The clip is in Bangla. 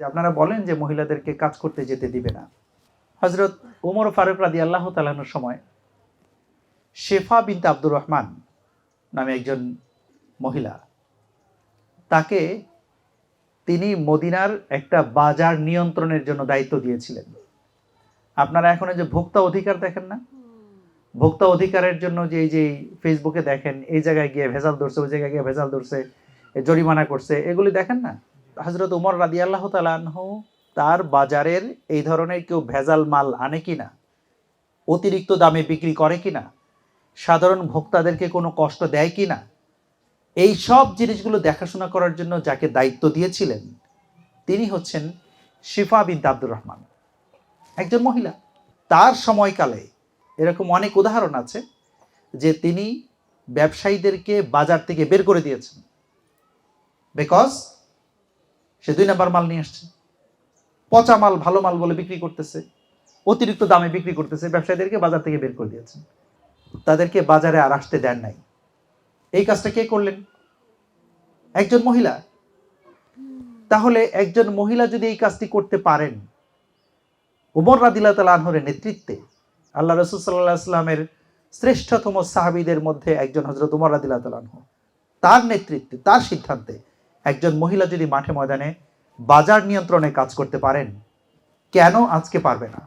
আপনারা বলেন যে মহিলাদেরকে কাজ করতে যেতে দিবে না। হজরত ওমর ফারুক রাদি আল্লাহ তালানোর সময় শেফা বিনতে আব্দুর রহমান নামে একজন মহিলা, তাকে তিনি মদিনার একটা বাজার নিয়ন্ত্রণের জন্য দায়িত্ব দিয়েছিলেন। আপনারা এখন যে ভোক্তা অধিকার দেখেন না? ভোক্তা অধিকারের জন্য যে এই যে ফেসবুকে দেখেন, এই জায়গায় গিয়ে ভেজাল ধরছে, ওই জায়গায় গিয়ে ভেজাল ধরছে জরিমানা করছে, এগুলি দেখেন না? হজরত উমর রাদি আল্লাহ তালাহ তার বাজারের এই ধরনের কেউ ভেজাল মাল আনে কিনা? অতিরিক্ত দামে বিক্রি করে কিনা? সাধারণ ভোক্তাদেরকে কোনো কষ্ট দেয় কিনা? এই সব জিনিসগুলো দেখাশোনা করার জন্য যাকে দায়িত্ব দিয়েছিলেন, তিনি হচ্ছেন শিফা বিনতে আব্দুর রহমান। একজন মহিলা। তার সময়কালে এরকম অনেক উদাহরণ আছে যে তিনি ব্যবসায়ীদেরকে বাজার থেকে বের করে দিয়েছেন। বিকজ সে দুই নাম্বার মাল নিয়ে আসছে। পচা মাল, ভালো মাল বলে বিক্রি করতেছে, অতিরিক্ত দামে বিক্রি করতেছে, ব্যবসায়ীদেরকে বাজার থেকে বের করে দিয়েছেন তাদেরকে বাজারে আর আসতে দেন নাই। এই কাজটা কে করলেন? একজন মহিলা। তাহলে একজন মহিলা যদি এই কাজটি করতে পারেন, উমর রাদিল্লা তালা আনহরের নেতৃত্বে, আল্লাহ রসুল সাল্লাহ আসলামের শ্রেষ্ঠতম সাহাবিদের মধ্যে একজন হজরত উমর রাদিল্লা তালাহ তার নেতৃত্বে, তার সিদ্ধান্তে একজন মহিলা যদি মাঠে ময়দানে বাজার নিয়ন্ত্রণে কাজ করতে পারেন কেন আজকে পারবে না?